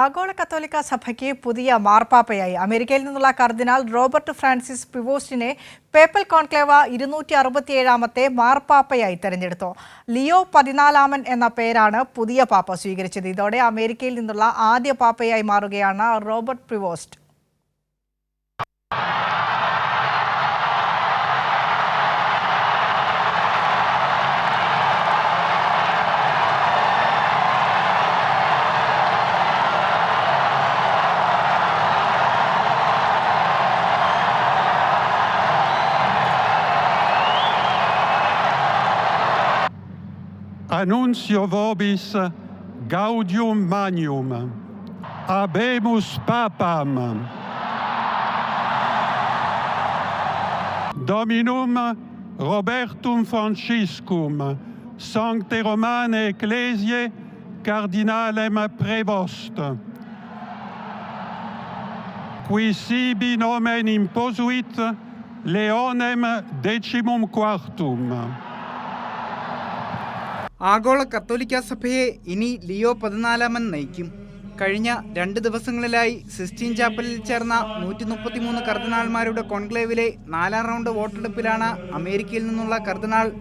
ആഗോള കത്തോലിക്ക സഭയ്ക്ക് പുതിയ മാർപ്പാപ്പയായി. അമേരിക്കയിൽ നിന്നുള്ള കർദിനാൾ റോബർട്ട് ഫ്രാൻസിസ് പിവോസ്റ്റിനെ പേപ്പൽ കോൺക്ലേവ ഇരുന്നൂറ്റി അറുപത്തിയേഴാമത്തെ മാർപ്പാപ്പയായി തെരഞ്ഞെടുത്തു. ലിയോ പതിനാലാമൻ എന്ന പേരാണ് പുതിയ പാപ്പ സ്വീകരിച്ചത്. ഇതോടെ അമേരിക്കയിൽ നിന്നുള്ള ആദ്യ പാപ്പയായി മാറുകയാണ് Robert Prevost annuncio vobis gaudium magnum. Abemus papam. Dominum Robertum Franciscum, Sancte Romane Ecclesiae, Cardinalem Prevost. Qui sibi nomen imposuit Leonem decimum quartum. ആഗോള കത്തോലിക്ക സഭയെ ഇനി ലിയോ പതിനാലാമൻ നയിക്കും. കഴിഞ്ഞ രണ്ട് ദിവസങ്ങളിലായി സിസ്റ്റീൻ ചാപ്പലിൽ ചേർന്ന നൂറ്റി മുപ്പത്തിമൂന്ന് കർദിനാൾമാരുടെ കോൺക്ലേവിലെ നാലാം റൗണ്ട് വോട്ടെടുപ്പിലാണ് അമേരിക്കയിൽ നിന്നുള്ള കർദിനാൾ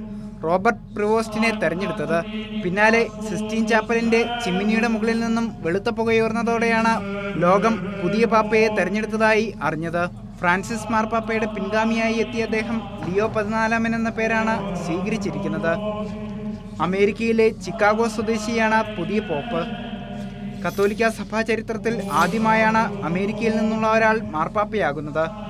റോബർട്ട് പ്രിവോസ്റ്റിനെ തെരഞ്ഞെടുത്തത്. പിന്നാലെ സിസ്റ്റീൻ ചാപ്പലിന്റെ ചിമ്മിനിയുടെ മുകളിൽ നിന്നും വെളുത്ത പുകയുയർന്നതോടെയാണ് ലോകം പുതിയ പാപ്പയെ തെരഞ്ഞെടുത്തതായി അറിഞ്ഞത്. ഫ്രാൻസിസ് മാർപ്പാപ്പയുടെ പിൻഗാമിയായി എത്തിയ അദ്ദേഹം ലിയോ പതിനാലാമൻ എന്ന പേരാണ് സ്വീകരിച്ചിരിക്കുന്നത്. അമേരിക്കയിലെ ചിക്കാഗോ സ്വദേശിയാണ് പുതിയ പോപ്പ്. കത്തോലിക്ക സഭാ ചരിത്രത്തിൽ ആദ്യമായാണ് അമേരിക്കയിൽ നിന്നുള്ള ഒരാൾ മാർപ്പാപ്പയാകുന്നത്.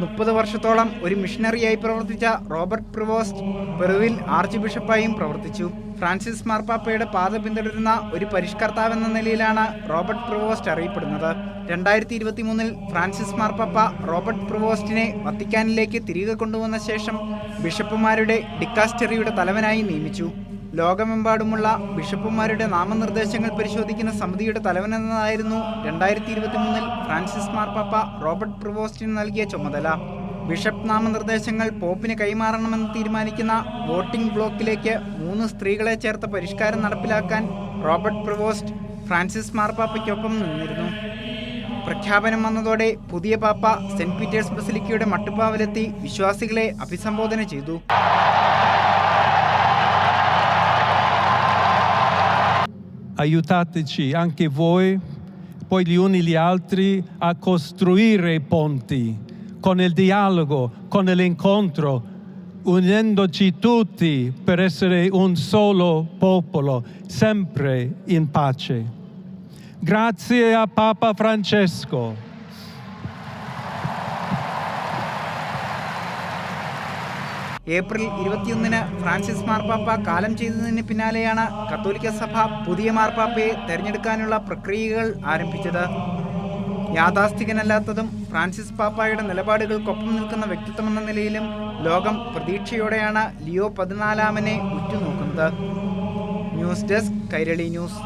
മുപ്പത് വർഷത്തോളം ഒരു മിഷണറിയായി പ്രവർത്തിച്ച റോബർട്ട് പ്രിവോസ്റ്റ് പെറുവിൽ ആർച്ച് ബിഷപ്പായും പ്രവർത്തിച്ചു. ഫ്രാൻസിസ് മാർപ്പാപ്പയുടെ പാത പിന്തുടരുന്ന ഒരു പരിഷ്കർത്താവെന്ന നിലയിലാണ് റോബർട്ട് പ്രിവോസ്റ്റ് അറിയപ്പെടുന്നത്. രണ്ടായിരത്തി ഇരുപത്തി മൂന്നിൽ ഫ്രാൻസിസ് മാർപ്പാപ്പ റോബർട്ട് പ്രിവോസ്റ്റിനെ വത്തിക്കാനിലേക്ക് തിരികെ കൊണ്ടുവന്ന ശേഷം ബിഷപ്പുമാരുടെ ഡിക്കാസ്റ്ററിയുടെ തലവനായി നിയമിച്ചു. ലോകമെമ്പാടുമുള്ള ബിഷപ്പുമാരുടെ നാമനിർദ്ദേശങ്ങൾ പരിശോധിക്കുന്ന സമിതിയുടെ തലവനെന്നതായിരുന്നു രണ്ടായിരത്തി ഇരുപത്തി മൂന്നിൽ ഫ്രാൻസിസ് മാർപ്പാപ്പ റോബർട്ട് പ്രിവോസ്റ്റിന് നൽകിയ ചുമതല. ബിഷപ്പ് നാമനിർദ്ദേശങ്ങൾ പോപ്പിന് കൈമാറണമെന്ന് തീരുമാനിക്കുന്ന വോട്ടിംഗ് ബ്ലോക്കിലേക്ക് മൂന്ന് സ്ത്രീകളെ ചേർത്ത പരിഷ്കാരം നടപ്പിലാക്കാൻ റോബർട്ട് പ്രിവോസ്റ്റ് ഫ്രാൻസിസ് മാർപ്പാപ്പയ്ക്കൊപ്പം നിന്നിരുന്നു. പ്രഖ്യാപനം വന്നതോടെ പുതിയ പാപ്പ സെന്റ് പീറ്റേഴ്സ് ബസിലിക്കയുടെ മട്ടുപ്പാവിലെത്തി വിശ്വാസികളെ അഭിസംബോധന ചെയ്തു. Aiutateci anche voi, poi gli uni gli altri, a costruire ponti con il dialogo, con l'incontro, unendoci tutti per essere un solo popolo, sempre in pace. Grazie a Papa Francesco. April ഇരുപത്തിയൊന്നിന് Francis മാർപ്പാപ്പ കാലം ചെയ്തതിന് പിന്നാലെയാണ് കത്തോലിക്ക സഭ പുതിയ മാർപ്പാപ്പയെ തെരഞ്ഞെടുക്കാനുള്ള പ്രക്രിയകൾ ആരംഭിച്ചത്. യാഥാസ്ഥികനല്ലാത്തതും ഫ്രാൻസിസ് പാപ്പായുടെ നിലപാടുകൾക്കൊപ്പം നിൽക്കുന്ന വ്യക്തിത്വമെന്ന നിലയിലും ലോകം പ്രതീക്ഷയോടെയാണ് ലിയോ പതിനാലാമനെ ഉറ്റുനോക്കുന്നത്. News desk Kairali news.